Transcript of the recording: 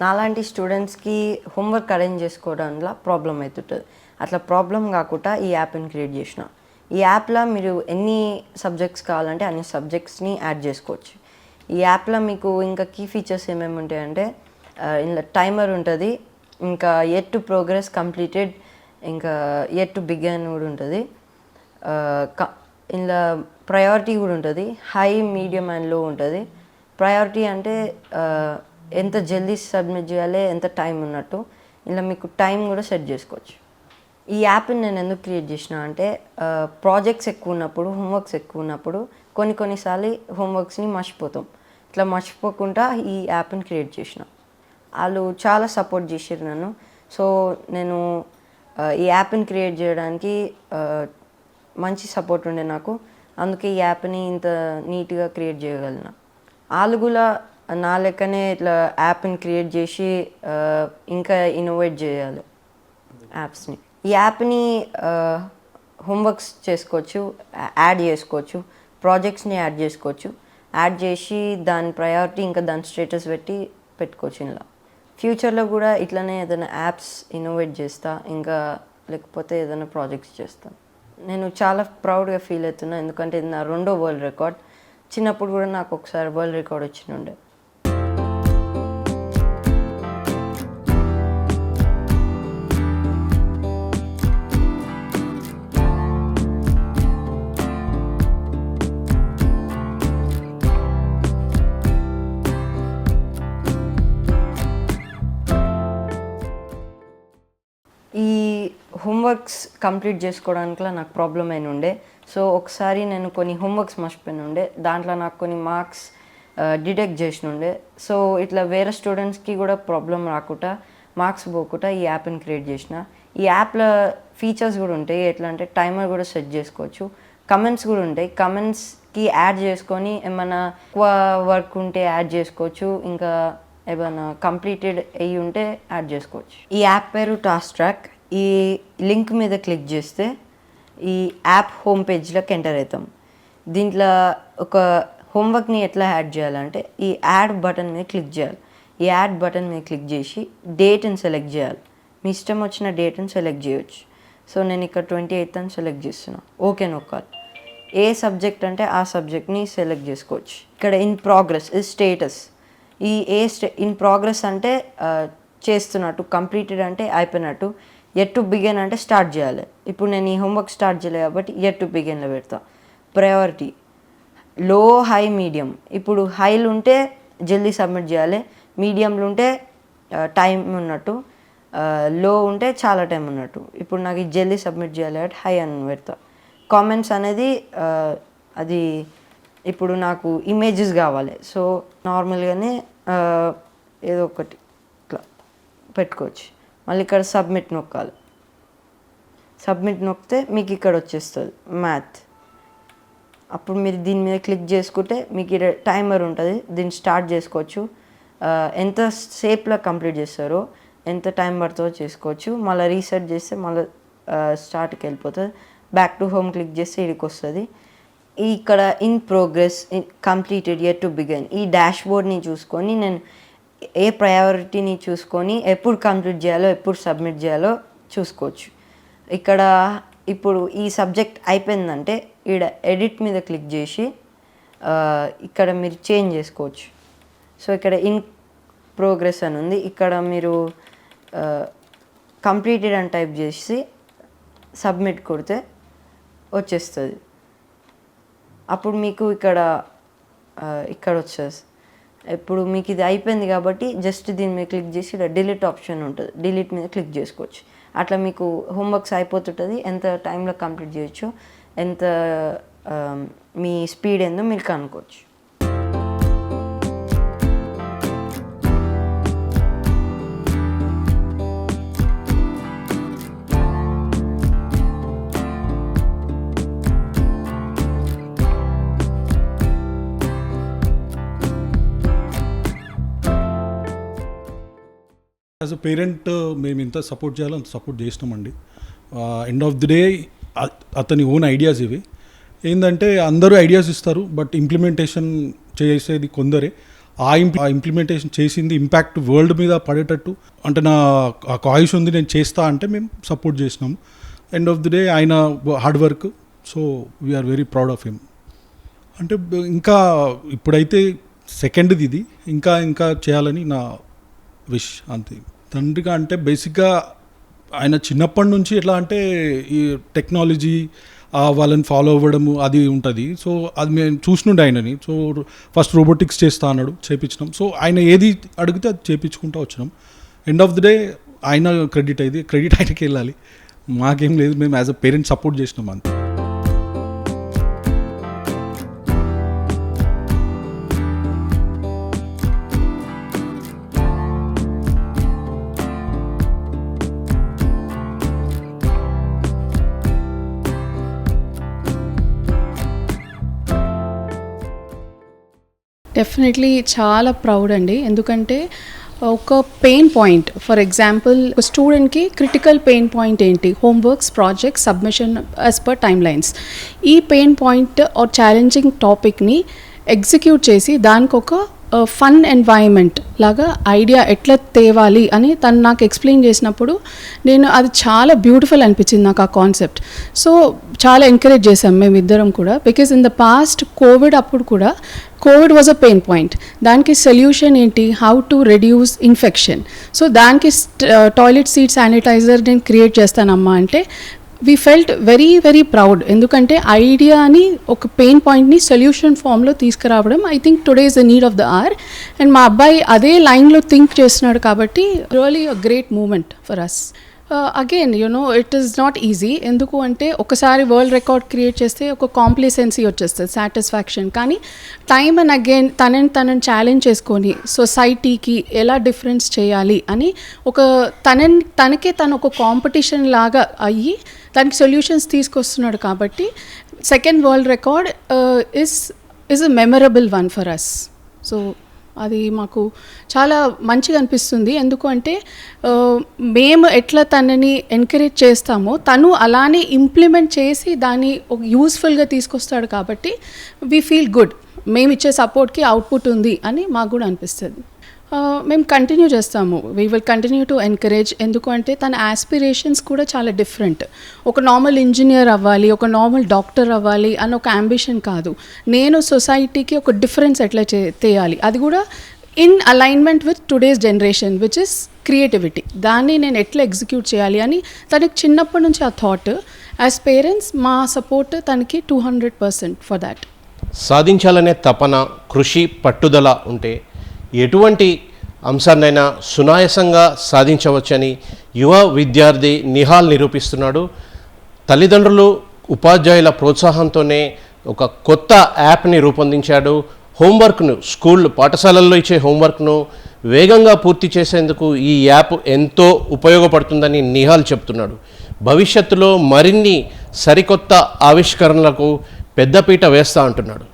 నాలాంటి స్టూడెంట్స్కి homework arrange చేసుకోవడంలో ప్రాబ్లం అవుతుంటుంది. అట్లా ప్రాబ్లం కాకుండా ఈ యాప్ని క్రియేట్ చేసిన. ఈ యాప్లో మీరు ఎన్ని సబ్జెక్ట్స్ కావాలంటే అన్ని సబ్జెక్ట్స్ని యాడ్ చేసుకోవచ్చు. ఈ యాప్లో మీకు ఇంకా కీ ఫీచర్స్ ఏమేమి ఉంటాయంటే ఆ, ఇందులో టైమర్ ఉంటుంది ఇంకా ఎట్ టు ప్రోగ్రెస్ కంప్లీటెడ్ ఇంకా ఎట్ టు బిగన్ కూడా ఉంటుంది. ఆ, ఇందులో ప్రయారిటీ కూడా ఉంటుంది హై మీడియం అండ్లో ఉంటుంది. ప్రయారిటీ అంటే ఎంత జల్దీ సబ్మిట్ చేయాలి ఎంత టైం ఉన్నట్టు ఇలా మీకు టైం కూడా సెట్ చేసుకోవచ్చు. ఈ యాప్ని నేను ఎందుకు క్రియేట్ చేసిన అంటే ప్రాజెక్ట్స్ ఎక్కువ ఉన్నప్పుడు హోంవర్క్స్ ఎక్కువ ఉన్నప్పుడు కొన్ని కొన్నిసార్లు హోంవర్క్స్ని మర్చిపోతాం. ఇట్లా మర్చిపోకుండా ఈ యాప్ని క్రియేట్ చేసిన. వాళ్ళు చాలా సపోర్ట్ చేసారు నన్ను. సో నేను ఈ యాప్ని క్రియేట్ చేయడానికి మంచి సపోర్ట్ ఉండే నాకు. అందుకే ఈ యాప్ని ఇంత నీట్గా క్రియేట్ చేయగలను వాళ్ళు కూడా నా లెక్కనే ఇట్లా యాప్ని క్రియేట్ చేసి ఇంకా ఇన్నోవేట్ చేయాలి యాప్స్ని. ఈ యాప్ని హోంవర్క్స్ చేసుకోవచ్చు యాడ్ చేసుకోవచ్చు ప్రాజెక్ట్స్ని యాడ్ చేసుకోవచ్చు. యాడ్ చేసి దాని ప్రయారిటీ ఇంకా దాని స్టేటస్ పెట్టి పెట్టుకోవచ్చు ఇలా ఫ్యూచర్లో కూడా ఇట్లనే ఏదైనా యాప్స్ ఇన్నోవేట్ చేస్తా ఇంకా లేకపోతే ఏదైనా ప్రాజెక్ట్స్ చేస్తాను నేను చాలా ప్రౌడ్గా ఫీల్ అవుతున్నా ఎందుకంటే ఇది నా రెండో వరల్డ్ రికార్డ్. చిన్నప్పుడు కూడా నాకు ఒకసారి వరల్డ్ రికార్డ్ వచ్చినుండే హోంవర్క్స్ కంప్లీట్ చేసుకోవడానికి నాకు ప్రాబ్లం అయిన ఉండే. సో ఒకసారి నేను కొన్ని హోంవర్క్స్ మర్చిపోయిన ఉండే. దాంట్లో నాకు కొన్ని మార్క్స్ డిటెక్ట్ చేసిన ఉండే. సో ఇట్లా వేరే స్టూడెంట్స్కి కూడా ప్రాబ్లం రాకుండా మార్క్స్ పోకుండా ఈ యాప్ని క్రియేట్ చేసిన. ఈ యాప్లో ఫీచర్స్ కూడా ఉంటాయి. ఎట్లా అంటే టైమర్ కూడా సెట్ చేసుకోవచ్చు. కమెంట్స్ కూడా ఉంటాయి. కమెంట్స్కి యాడ్ చేసుకొని ఏమైనా ఎక్కువ వర్క్ ఉంటే యాడ్ చేసుకోవచ్చు. ఇంకా ఏమైనా కంప్లీటెడ్ అయ్యి ఉంటే యాడ్ చేసుకోవచ్చు. ఈ యాప్ పేరు టాస్ ట్రాక్ ఈ లింక్ మీద క్లిక్ చేస్తే ఈ యాప్ హోమ్ పేజ్లోకి ఎంటర్ అవుతాం. దీంట్లో ఒక హోంవర్క్ని ఎట్లా యాడ్ చేయాలంటే ఈ యాడ్ బటన్ మీద క్లిక్ చేయాలి. ఈ యాడ్ బటన్ మీద క్లిక్ చేసి డేట్ని సెలెక్ట్ చేయాలి. మీ ఇష్టం వచ్చిన డేట్ని సెలెక్ట్ చేయొచ్చు. సో నేను ఇక్కడ ట్వంటీ ఎయిత్ అని సెలెక్ట్ చేస్తున్నా. ఓకే నొక్కాలి ఏ సబ్జెక్ట్ అంటే ఆ సబ్జెక్ట్ని సెలెక్ట్ చేసుకోవచ్చు. ఇక్కడ ఇన్ ప్రోగ్రెస్ ఇది స్టేటస్. ఈ ఏ స్టే ఇన్ ప్రోగ్రెస్ అంటే చేస్తున్నట్టు కంప్లీటెడ్ అంటే అయిపోయినట్టు ఎట్ టు బిగిన్ అంటే స్టార్ట్ చేయాలి. ఇప్పుడు నేను ఈ హోంవర్క్ స్టార్ట్ చేయలేదు కాబట్టి ఎట్ టు బిగిన్లో పెడతా. ప్రయారిటీ లో హై మీడియం ఇప్పుడు హైలు ఉంటే జల్దీ సబ్మిట్ చేయాలి. మీడియంలో ఉంటే టైం ఉన్నట్టు uh, లో ఉంటే చాలా టైం ఉన్నట్టు. ఇప్పుడు నాకు ఇది జల్దీ సబ్మిట్ చేయాలి కాబట్టి హై అని పెడతా. కామెంట్స్ అనేది uh, అది ఇప్పుడు నాకు ఇమేజెస్ కావాలి. సో నార్మల్గానే uh, ఏదో ఒకటి. పెట్టుకోవచ్చు. మళ్ళీ ఇక్కడ సబ్మిట్ నొక్కాలి. సబ్మిట్ నొక్కితే మీకు ఇక్కడ వచ్చేస్తుంది మ్యాథ్. అప్పుడు మీరు దీని మీద క్లిక్ చేసుకుంటే మీకు ఇక్కడ టైమర్ ఉంటుంది. దీన్ని స్టార్ట్ చేసుకోవచ్చు. ఎంత సేపులో కంప్లీట్ చేస్తారో ఎంత టైం పడుతుందో చేసుకోవచ్చు. మళ్ళీ రీసెట్ చేస్తే మళ్ళీ స్టార్ట్కి వెళ్ళిపోతుంది. బ్యాక్ టు హోమ్ క్లిక్ చేస్తే ఇక్కడికి వస్తుంది. ఇక్కడ in progress completed year to begin ఈ డాష్ బోర్డ్ని చూసుకొని నేను ఏ ప్రయారిటీని చూసుకొని ఎప్పుడు కంప్లీట్ చేయాలో ఎప్పుడు సబ్మిట్ చేయాలో చూసుకోవచ్చు. ఇక్కడ ఇప్పుడు ఈ సబ్జెక్ట్ అయిపోయిందంటే ఈడ ఎడిట్ మీద క్లిక్ చేసి ఇక్కడ మీరు చేంజ్ చేసుకోవచ్చు. సో ఇక్కడ ఇన్ ప్రోగ్రెస్ అని ఉంది. ఇక్కడ మీరు కంప్లీటెడ్ అని టైప్ చేసి సబ్మిట్ కొడితే వచ్చేస్తుంది. అప్పుడు మీకు ఇక్కడ ఇక్కడ వచ్చేస్తుంది. ఇప్పుడు మీకు ఇది అయిపోయింది కాబట్టి జస్ట్ దీని మీద క్లిక్ చేసి ఇక్కడ డిలీట్ ఆప్షన్ ఉంటుంది. డిలీట్ మీద క్లిక్ చేసుకోవచ్చు. అట్లా మీకు హోంవర్క్స్ అయిపోతుంటుంది. ఎంత టైంలో కంప్లీట్ చేయొచ్చు ఎంత um, మీ స్పీడ్ ఏందో మీరు కనుక్కోవచ్చు. యాజ్ అ పేరెంట్ మేము ఇంత సపోర్ట్ చేయాలో అంత సపోర్ట్ చేసినామండి. ఎండ్ ఆఫ్ ది డే అతని ఓన్ ఐడియాస్ ఇవి. ఏంటంటే అందరూ ఐడియాస్ ఇస్తారు బట్ ఇంప్లిమెంటేషన్ చేసేది కొందరే. ఆ ఇంప్ ఇంప్లిమెంటేషన్ చేసింది ఇంపాక్ట్ వరల్డ్ మీద పడేటట్టు అంటే నా ఆ కాయిష్ ఉంది నేను చేస్తా అంటే మేము సపోర్ట్ చేసినాము. ఎండ్ ఆఫ్ ది డే ఆయన hard work so we are very proud of him అంటే ఇంకా ఇప్పుడైతే సెకండ్ది ఇది. ఇంకా ఇంకా చేయాలని నా విష్ అంతే. తండ్రిగా అంటే బేసిక్గా ఆయన చిన్నప్పటి నుంచి ఎట్లా అంటే ఈ టెక్నాలజీ వాళ్ళని ఫాలో అవ్వడము అది ఉంటుంది. సో అది మేము చూసినుండే ఆయనని. సో ఫస్ట్ రోబోటిక్స్ చేస్తా అన్నాడు చేపించినాం. సో ఆయన ఏది అడిగితే అది చేపించుకుంటూ వచ్చినాం. ఎండ్ ఆఫ్ ది డే ఆయన క్రెడిట్ అయింది. క్రెడిట్ ఆయనకి వెళ్ళాలి. మాకేం లేదు. మేము యాజ్ అ పేరెంట్ సపోర్ట్ చేసినాం అంతే. డెఫినెట్లీ చాలా ప్రౌడ్ అండి. ఎందుకంటే ఒక పెయిన్ పాయింట్ ఫర్ ఎగ్జాంపుల్ ఒక స్టూడెంట్కి క్రిటికల్ పెయిన్ పాయింట్ ఏంటి? Homeworks project submission as per time lines ఈ పెయిన్ పాయింట్ ఆర్ ఛాలెంజింగ్ టాపిక్ని ఎగ్జిక్యూట్ చేసి దానికి ఒక ఫన్ ఎన్వైర్మెంట్ లాగా ఐడియా ఎట్లా తేవాలి అని తను నాకు ఎక్స్ప్లెయిన్ చేసినప్పుడు నేను అది చాలా బ్యూటిఫుల్ అనిపించింది నాకు ఆ కాన్సెప్ట్ సో చాలా ఎంకరేజ్ చేసాం మేమిద్దరం కూడా because in the past covid అప్పుడు కూడా covid was a pain point దానికి సొల్యూషన్ ఏంటి? How to reduce infection so దానికి టాయిలెట్ సీట్ శానిటైజర్ నేను క్రియేట్ చేస్తానమ్మా అంటే we felt very very proud ఎందుకంటే ఐడియాని ఒక పెయిన్ పాయింట్ని సొల్యూషన్ ఫామ్లో తీసుకురావడం I think today is the need of the hour and మా అబ్బాయి అదే లైన్లో థింక్ చేస్తున్నాడు కాబట్టి really a great moment for us again you know it is not easy ఎందుకు అంటే ఒకసారి వరల్డ్ రికార్డ్ క్రియేట్ చేస్తే ఒక కాంప్లిసెన్సీ వచ్చేస్తుంది సాటిస్ఫాక్షన్ కానీ టైమ్ అండ్ అగైన్ తనని తనని ఛాలెంజ్ చేసుకొని సొసైటీకి ఎలా డిఫరెన్స్ చేయాలి అని ఒక తనని తనకే తను ఒక కాంపిటీషన్ లాగా అయ్యి దానికి సొల్యూషన్స్ తీసుకొస్తున్నాడు కాబట్టి second world record is is a memorable one for us so అది మాకు చాలా మంచిగా అనిపిస్తుంది. ఎందుకు అంటే మేము ఎట్లా తనని ఎంకరేజ్ చేస్తామో తను అలానే ఇంప్లిమెంట్ చేసి దాన్ని ఒక యూస్ఫుల్గా తీసుకొస్తాడు కాబట్టి వీ ఫీల్ గుడ్ మేము ఇచ్చే సపోర్ట్కి అవుట్పుట్ ఉంది అని మాకు కూడా అనిపిస్తుంది. మేము కంటిన్యూ చేస్తాము. We will continue to encourage ఎందుకు అంటే తన ఆస్పిరేషన్స్ కూడా చాలా డిఫరెంట్ ఒక నార్మల్ ఇంజనీర్ అవ్వాలి ఒక నార్మల్ డాక్టర్ అవ్వాలి అని ఒక అంబిషన్ కాదు. నేను సొసైటీకి ఒక డిఫరెన్స్ ఎట్లా చే తేయాలి? అది కూడా in alignment with today's generation which is creativity దాన్ని నేను ఎట్లా ఎగ్జిక్యూట్ చేయాలి అని తనకి చిన్నప్పటి నుంచి ఆ థాట్ యాజ్ పేరెంట్స్ మా సపోర్ట్ తనకి two hundred percent for that సాధించాలనే తపన కృషి పట్టుదల ఉంటే ఎటువంటి అంశాన్నైనా సునాయసంగా సాధించవచ్చని యువ విద్యార్థి నిహాల్ నిరూపిస్తున్నాడు. తల్లిదండ్రులు ఉపాధ్యాయుల ప్రోత్సాహంతోనే ఒక కొత్త యాప్ని రూపొందించాడు. హోంవర్క్ను స్కూల్ పాఠశాలల్లో ఇచ్చే హోంవర్క్ను వేగంగా పూర్తి చేసేందుకు ఈ యాప్ ఎంతో ఉపయోగపడుతుందని నిహాల్ చెప్తున్నాడు. భవిష్యత్తులో మరిన్ని సరికొత్త ఆవిష్కరణలకు పెద్దపీట వేస్తా అంటున్నాడు.